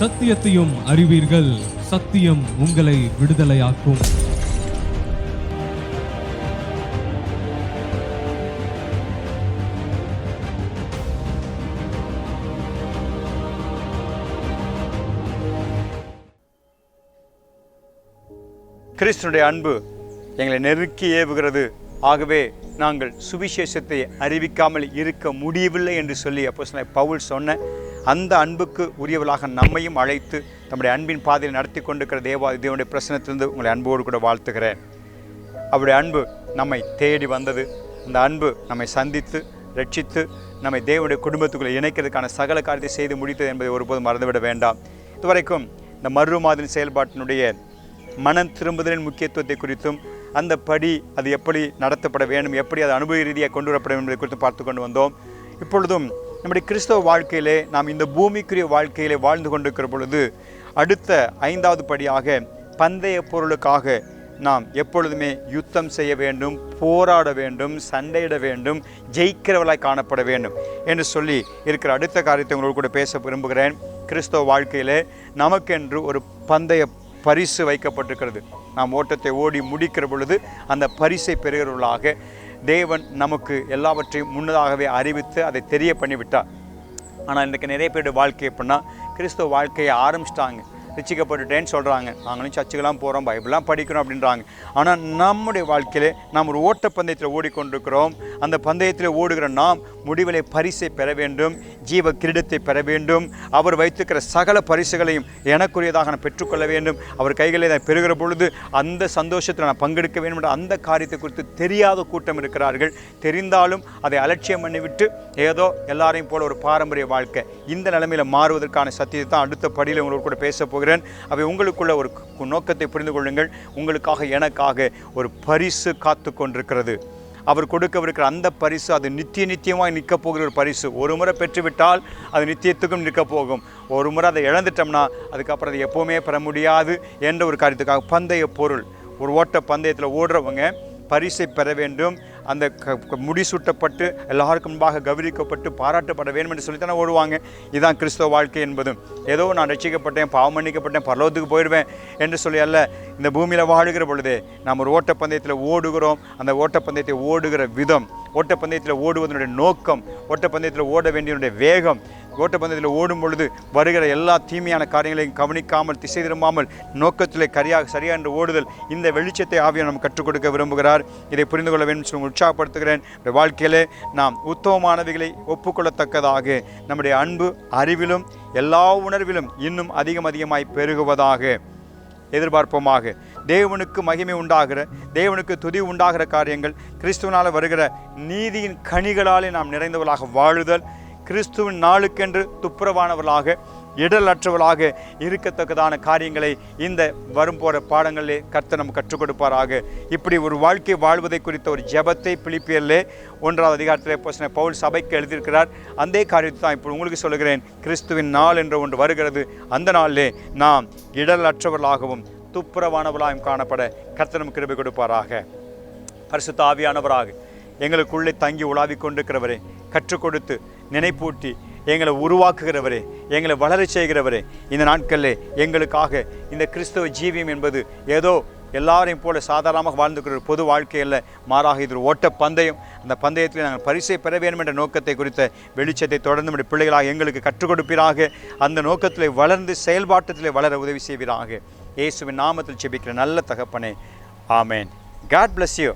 சத்தியத்தையும் அறிவீர்கள். சத்தியம் உங்களை விடுதலையாக்கும். கிறிஸ்தனுடைய அன்பு எங்களை நெருக்கி ஏவுகிறது. ஆகவே நாங்கள் சுவிசேஷத்தை அறிவிக்காமல் இருக்க முடியவில்லை என்று சொல்லி அப்போ பவுல் சொன்ன அந்த அன்புக்கு உரியவளாக நம்மையும் அழைத்து நம்முடைய அன்பின் பாதையில் நடத்தி கொண்டிருக்கிற தேவா தேவனுடைய பிரசனத்திலிருந்து உங்களை அன்போடு கூட வாழ்த்துகிறேன். அவருடைய அன்பு நம்மை தேடி வந்தது. அந்த அன்பு நம்மை சந்தித்து ரட்சித்து நம்மை தேவனுடைய குடும்பத்துக்குள்ளே இணைக்கிறதுக்கான சகல காரியத்தை செய்து முடித்தது என்பதை ஒருபோதும் மறந்துவிட வேண்டாம். இதுவரைக்கும் இந்த மறு மாதிரி செயல்பாட்டினுடைய மனம் திரும்புதலின் முக்கியத்துவத்தை குறித்தும் அந்த படி அது எப்படி நடத்தப்பட வேண்டும் எப்படி அது அனுபவ ரீதியாக கொண்டு வரப்பட வேண்டும் என்பதை குறித்து பார்த்து கொண்டு வந்தோம். இப்பொழுதும் நம்முடைய கிறிஸ்தவ வாழ்க்கையிலே நாம் இந்த பூமிக்குரிய வாழ்க்கையிலே வாழ்ந்து கொண்டிருக்கிற பொழுது அடுத்த ஐந்தாவது படியாக பந்தய பொருளுக்காக நாம் எப்பொழுதுமே யுத்தம் செய்ய வேண்டும் போராட வேண்டும் சண்டையிட வேண்டும் ஜெயிக்கிறவளாய் காணப்பட வேண்டும் என்று சொல்லி இருக்கிற அடுத்த காரியத்தை உங்களோடு கூட பேச விரும்புகிறேன். கிறிஸ்தவ வாழ்க்கையிலே நமக்கென்று ஒரு பந்தய பரிசு வைக்கப்பட்டிருக்கிறது. நாம் ஓட்டத்தை ஓடி முடிக்கிற பொழுது அந்த பரிசை பெறுகிறவர்களாக தேவன் நமக்கு எல்லாவற்றையும் முன்னதாகவே அறிவித்து அதை தெரிய பண்ணிவிட்டார் ஆனால் இன்றைக்கு நிறைய பேருடைய வாழ்க்கை எப்படின்னா கிறிஸ்துவ வாழ்க்கையை ஆரம்பிச்சிட்டாங்க. ரிச்சிக்கப்பட்டுட்டேன்னு சொல்கிறாங்க நாங்களும் சர்ச்சுக்கெல்லாம் போகிறோம் பைபிள்லாம் படிக்கிறோம் அப்படின்றாங்க. ஆனால் நம்முடைய வாழ்க்கையிலே நாம் ஒரு ஓட்டப்பந்தயத்தில் ஓடிக்கொண்டிருக்கிறோம். அந்த பந்தயத்தில் ஓடுகிற நாம் முடிவிலே பரிசை பெற வேண்டும் ஜீவ கிரீடத்தை பெற வேண்டும். அவர் வைத்திருக்கிற சகல பரிசுகளையும் எனக்குரியதாக நான் பெற்றுக்கொள்ள வேண்டும். அவர் கைகளை நான் பெறுகிற பொழுது அந்த சந்தோஷத்தில் நான் பங்கெடுக்க வேண்டும் என்ற அந்த காரியத்தை குறித்து தெரியாத கூட்டம் இருக்கிறார்கள். தெரிந்தாலும் அதை அலட்சியம் பண்ணிவிட்டு ஏதோ எல்லாரையும் போல ஒரு பாரம்பரிய வாழ்க்கை. இந்த நிலைமையில் மாறுவதற்கான சத்தியத்தை தான் அடுத்த படியில் உங்களுக்கு கூட பேச போகிறேன். அவை உங்களுக்குள்ள ஒரு நோக்கத்தை புரிந்து கொள்ளுங்கள். உங்களுக்காக எனக்காக ஒரு பரிசு காத்து கொண்டிருக்கிறது. அவர் கொடுக்கவிருக்கிற அந்த பரிசு அது நித்திய நித்தியமாக நிற்க போகிற ஒரு பரிசு. ஒரு முறை பெற்றுவிட்டால் அது நித்தியத்துக்கும் நிற்க போகும். ஒரு முறை அதை இழந்துட்டோம்னா அதுக்கப்புறம் அதை எப்போவுமே பெற முடியாது என்ற ஒரு காரியத்துக்காக பந்தய பொருள். ஒரு ஓட்ட பந்தயத்தில் ஓடுறவங்க பரிசை பெற வேண்டும். அந்த க- முடிசூட்டப்பட்டு எல்லாருக்கும் முன்பாக கௌரவிக்கப்பட்டு பாராட்டப்பட வேண்டும் என்று சொல்லித்தானே ஓடுவாங்க. இதுதான் கிறிஸ்தவ வாழ்க்கை என்பதும் ஏதோ நான் ரட்சிக்கப்பட்டேன் பாவம் மன்னிக்கப்பட்டேன் பரலோகத்துக்கு போயிடுவேன் என்று சொல்லி அல்ல இந்த பூமியில் வாழுகிற பொழுதே நாம் ஒரு ஓட்டப்பந்தயத்தில் ஓடுகிறோம். அந்த ஓட்டப்பந்தயத்தை ஓடுகிற விதம் ஓட்டப்பந்தயத்தில் ஓடுவதனுடைய நோக்கம் ஓட்டப்பந்தயத்தில் ஓட வேண்டியனுடைய வேகம் ஓட்டப்பந்தயத்தில் ஓடும் பொழுது வருகிற எல்லா தீமையான காரியங்களையும் கவனிக்காமல் திசை திரும்பாமல் நோக்கத்திலே கரியாக சரியாக என்று ஓடுதல் இந்த வெளிச்சத்தை ஆவியை நாம் கற்றுக் கொடுக்க விரும்புகிறார். இதை புரிந்து கொள்ள வேண்டும் என்று உற்சாகப்படுத்துகிறேன். நம்முடைய வாழ்க்கையிலே நாம் உத்தமமானவைகளை ஒப்புக்கொள்ளத்தக்கதாக நம்முடைய அன்பு அறிவிலும் எல்லா உணர்விலும் இன்னும் அதிகம் அதிகமாய் பெருகுவதாக எதிர்பார்ப்போமாக. தேவனுக்கு மகிமை உண்டாகிற தேவனுக்கு துதி உண்டாகிற காரியங்கள் கிறிஸ்துவனால் வருகிற நீதியின் கனிகளாலே நாம் நிறைந்தவர்களாக வாழுதல். கிறிஸ்துவின் நாளுக்கென்று துப்புரவானவர்களாக இடலற்றவர்களாக இருக்கத்தக்கதான காரியங்களை இந்த வரும் போகிற பாடங்களிலே கர்த்தர் நம்ம கற்றுக் கொடுப்பாராக. இப்படி ஒரு வாழ்க்கை வாழ்வதை குறித்த ஒரு ஜெபத்தை பிழிப்பியல்லே ஒன்றாவது அதிகாரத்திலே போசின பவுல் சபைக்கு எழுதியிருக்கிறார். அந்த காரியத்தை தான் இப்போ உங்களுக்கு சொல்லுகிறேன். கிறிஸ்துவின் நாள் என்ற ஒன்று வருகிறது. அந்த நாளிலே நாம் இடலற்றவர்களாகவும் துப்புரவானவர்களாகவும் காணப்பட கர்த்தர் நமக்கு கிருபை கொடுப்பாராக. பரிசுத்த ஆவியானவராக எங்களுக்குள்ளே தங்கி உலாவிக் கொண்டிருக்கிறவரே கற்றுக் கொடுத்து நினைப்பூட்டி எங்களை உருவாக்குகிறவரே எங்களை வளரச் செய்கிறவரே இந்த நாட்களில் எங்களுக்காக இந்த கிறிஸ்தவ ஜீவியம் என்பது ஏதோ எல்லாரையும் போல சாதாரணமாக வாழ்ந்துக்கிற ஒரு பொது வாழ்க்கையில் மாறாக இது ஒரு ஓட்ட பந்தயம். அந்த பந்தயத்தில் நாங்கள் பரிசை பெற வேண்டும் என்ற நோக்கத்தை குறித்த வெளிச்சத்தை தொடர்ந்து நம்முடைய பிள்ளைகளாக எங்களுக்கு கற்றுக் கொடுப்பீராக. அந்த நோக்கத்தில் வளர்ந்து செயல்பாட்டத்தில் வளர உதவி செய்வீராக. இயேசுவின் நாமத்தில் செபிக்கிற நல்ல தகப்பனே. ஆமேன். God bless you